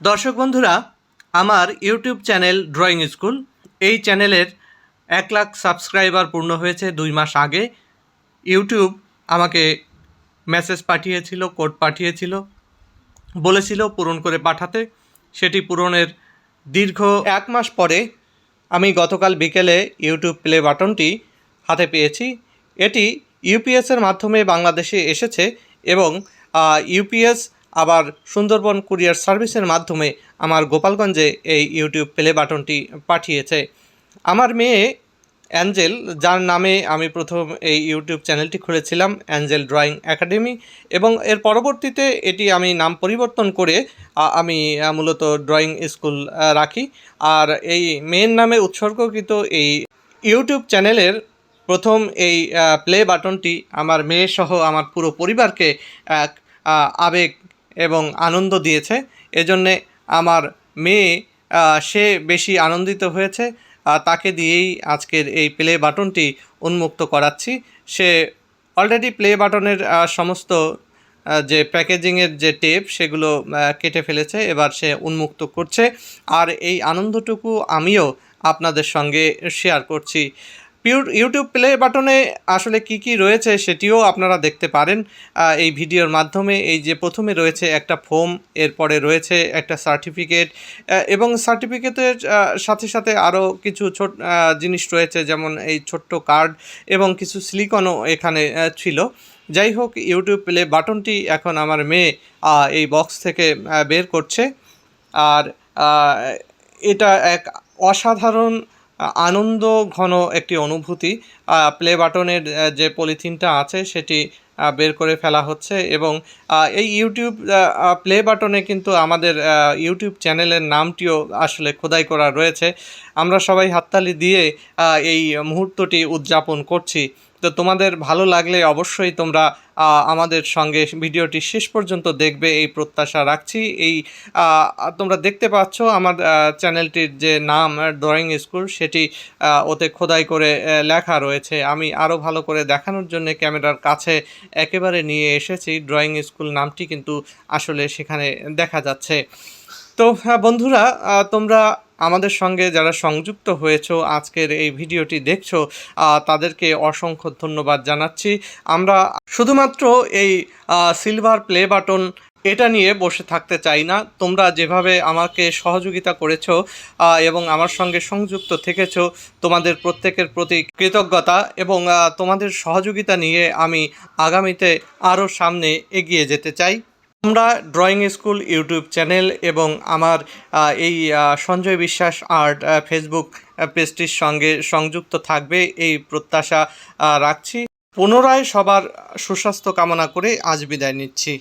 দর্শক বন্ধুরা, আমার ইউটিউব চ্যানেল ড্রয়িং স্কুল, এই চ্যানেলের এক লাখ সাবস্ক্রাইবার পূর্ণ হয়েছে দুই মাস আগে। ইউটিউব আমাকে মেসেজ পাঠিয়েছিল, কোড পাঠিয়েছিল, বলেছিল পূরণ করে পাঠাতে। সেটি পূরণের দীর্ঘ এক মাস পরে আমি গতকাল বিকেলে ইউটিউব প্লে বাটনটি হাতে পেয়েছি। এটি ইউপিএসের মাধ্যমে বাংলাদেশে এসেছে এবং ইউপিএস আবার সুন্দরবন কুরিয়ার সার্ভিসের মাধ্যমে আমার গোপালগঞ্জে এই ইউটিউব প্লে বাটনটি পাঠিয়েছে। আমার মেয়ে অ্যাঞ্জেল, যার নামে আমি প্রথম এই ইউটিউব চ্যানেলটি খুলেছিলাম, অ্যাঞ্জেল ড্রয়িং একাডেমি, এবং এর পরবর্তীতে এটি আমি নাম পরিবর্তন করে আমি মূলত ড্রয়িং স্কুল রাখি। আর এই মেয়ের নামে উৎসর্গকৃত এই ইউটিউব চ্যানেলের প্রথম এই প্লে বাটনটি আমার মেয়ে সহ আমার পুরো পরিবারকে এক আবেগ এবং আনন্দ দিয়েছে। এজন্যে আমার মেয়ে সে বেশি আনন্দিত হয়েছে। তাকে দিয়েই আজকের এই প্লে বাটনটি উন্মুক্ত করাচ্ছি। সে অলরেডি প্লে বাটনের সমস্ত যে প্যাকেজিংয়ের যে টেপ, সেগুলো কেটে ফেলেছে। এবার সে উন্মুক্ত করছে। আর এই আনন্দটুকু আমিও আপনাদের সঙ্গে শেয়ার করছি। ইউটিউব প্লে বাটনে আসলে কি কি রয়েছে সেটিও আপনারা দেখতে পারেন। এই ভিডিওর মাধ্যমে এই যে প্রথমে রয়েছে একটা ফোম এরপরে রয়েছে একটা সার্টিফিকেট এবং সার্টিফিকেটের সাথে সাথে আরও কিছু ছোট জিনিস রয়েছে যেমন এই ছোট্ট কার্ড এবং কিছু সিলিকনও এখানে ছিল। যাই হোক, ইউটিউব প্লে বাটনটি এখন আমার মেয়ে এই বক্স থেকে বের করছে। আর এটা এক অসাধারণ আনন্দ ঘন একটি অনুভূতি প্লে বাটনের যে পলিথিনটা আছে সেটি বের করে ফেলা হচ্ছে এবং এই ইউটিউব প্লে বাটনে কিন্তু আমাদের ইউটিউব চ্যানেলের নামটিও আসলে খোদাই করা রয়েছে। আমরা সবাই হাততালি দিয়ে এই মুহূর্তটি উদযাপন করছি। তো তোমাদের ভালো লাগলে অবশ্যই তোমরা আমাদের সঙ্গে ভিডিওটি শেষ পর্যন্ত দেখবে, এই প্রত্যাশা রাখছি। এই তোমরা দেখতে পাচ্ছ আমার চ্যানেলটির যে নাম ড্রয়িং স্কুল সেটি ওতে খোদাই করে লেখা রয়েছে। আমি আরও ভালো করে দেখানোর জন্য ক্যামেরার কাছে একেবারে নিয়ে এসেছি। ড্রয়িং স্কুল নামটি কিন্তু আসলে সেখানে দেখা যাচ্ছে। তো বন্ধুরা তোমরা আমাদের সঙ্গে যারা সংযুক্ত হয়েছো, আজকের এই ভিডিওটি দেখছ তাদেরকে অসংখ্য ধন্যবাদ জানাচ্ছি। আমরা শুধুমাত্র এই সিলভার প্লে বাটন এটা নিয়ে বসে থাকতে চাই না। তোমরা যেভাবে আমাকে সহযোগিতা করেছ এবং আমার সঙ্গে সংযুক্ত থেকেছো, তোমাদের প্রত্যেকের প্রতি কৃতজ্ঞতা এবং তোমাদের সহযোগিতা নিয়ে আমি আগামীতে আরও সামনে এগিয়ে যেতে চাই। তোমরা ড্রয়িং স্কুল ইউটিউব চ্যানেল এবং আমার এই সঞ্জয় বিশ্বাস আর্ট ফেসবুক পেজটির সঙ্গে সংযুক্ত থাকবে। এই প্রত্যাশা রাখছি। পুনরায় সবার সুস্বাস্থ্য কামনা করে আজ বিদায় নিচ্ছি।